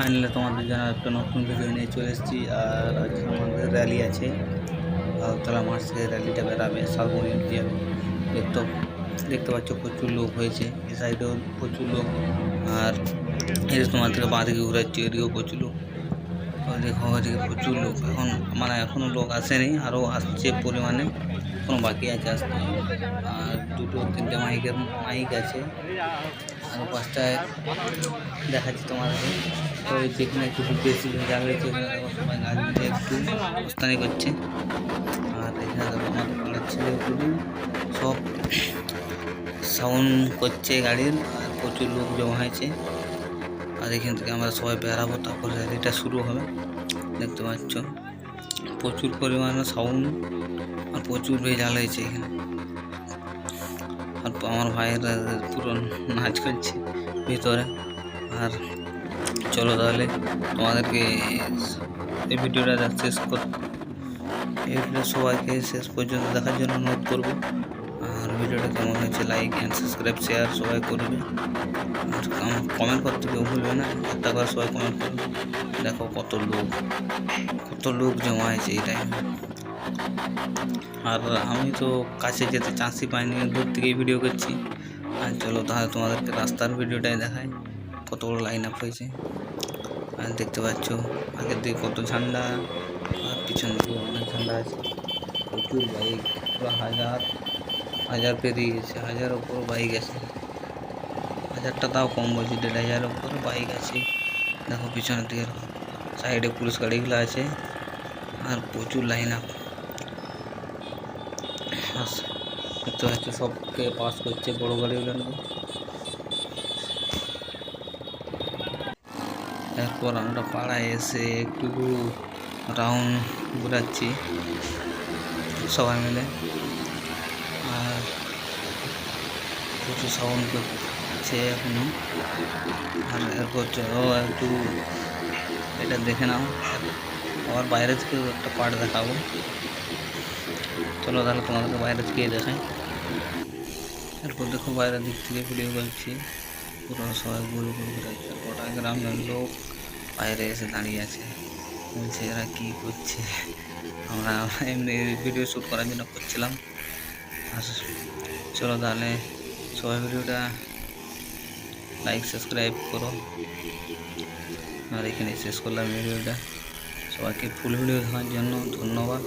Finally তোমাদের জন্য একটা নতুন ভিডিও নিয়ে চলে এসেছি। আর আজকে আমাদের র্যালি আছে। আগরতলা মাঠ থেকে র্যালিটা বেরাবে সালমনির দিয়ে দেখতে দেখতে পাচ্ছ প্রচুর লোক হয়েছে। এই সাইডেও প্রচুর লোক। আর এই তোমাদেরকে বাঁ দিকে ঘুরাচ্ছি, এদিকেও প্রচুর লোক। দেখো ওইদিকে প্রচুর লোক। এখন মানে এখনও লোক আসেনি আরও আসছে পরিমাণে। কোনো বাকি আছে আসতে। আর দুটো, তিনটে মাইকের মাইক আছে। আর পাঁচটায় দেখাচ্ছি তোমাদেরকে তো যেখানে কিছু বেশি গাড়ি নিয়ে একটু প্রস্তানি করছে। আর এখানে আমাদের পাড়ার সব সাউন্ড করছে গাড়ির, আর প্রচুর লোক জমা হয়েছে। আর এখান থেকে আমরা সবাই বেরাবো তারপর র্যালিটা শুরু হবে। দেখতে পাচ্ছ, প্রচুর পরিমাণে সাউন্ড আর প্রচুর ভেজাল হয়েছে এখানে। আর আমার ভাইয়েরা পুরো নাচ করছে ভিতরে। আর চলো তাহলে তোমাদেরকে এই ভিডিওটা শেষ কর এই ভিডিও সবাইকে শেষ পর্যন্ত দেখার জন্য অনুরোধ করব। আর ভিডিওটা কেমন হয়েছে লাইক অ্যান্ড সাবস্ক্রাইব শেয়ার সবাই করবে। আর কমেন্ট করতে কেউ ভুলবে না, একটা করে সবাই কমেন্ট করবে। দেখো কত লোক কত লোক জমা হয়েছে এই টাইমে আর আমি তো কাছে যেতে চান্সই পাইনি, দূর থেকেই ভিডিও করছি। আর চলো তাহলে তোমাদেরকে রাস্তার ভিডিওটাই দেখাই। কত বড় লাইন আপ হয়েছে? আর দেখতে পাচ্ছ, আগের দিকে কত ঝান্ডা, আর পিছন দিকে অনেক ঝান্ডা আছে। প্রচুর বাইক পুরো হাজার হাজার পেরিয়ে গেছে হাজার ওপর বাইক আছে। হাজারটা তাও কম বলছি, দেড় হাজার ওপর বাইক আছে। দেখো পিছনের দিকে সাইডে পুলিশ গাড়িগুলো আছে, আর প্রচুর লাইন আপ দেখতে পাচ্ছ সবকে পাস করছে বড় গাড়িগুলো। এরপর আমরা পাড়ায় এসে একটু রাউন্ড ঘুরাচ্ছি, সবাই মিলে। আর প্রচুর সাউন্ড করছে এখনও। আর এরপর চলো একটু এটা দেখে নাও। আবার বাইরে থেকে একটা পার্ট দেখাবো। চলো তাহলে তোমাদেরকে বাইরে থেকে দেখাই। এরপর দেখো বাইরের দিক থেকে ভিডিও করছি। পুরো সবাই গুলো গুলো করে গোটা গ্রামের লোক বাইরে এসে দাঁড়িয়ে আছে। বলছে, এরা কী করছে? আমরা এমনি ভিডিও শ্যুট করার জন্য করছিলাম আর চলো তাহলে সবাই ভিডিওটা লাইক সাবস্ক্রাইব করো। আর এখানে শেষ করলাম ভিডিওটা। সবাইকে ফুল ভিডিও দেখার জন্য ধন্যবাদ।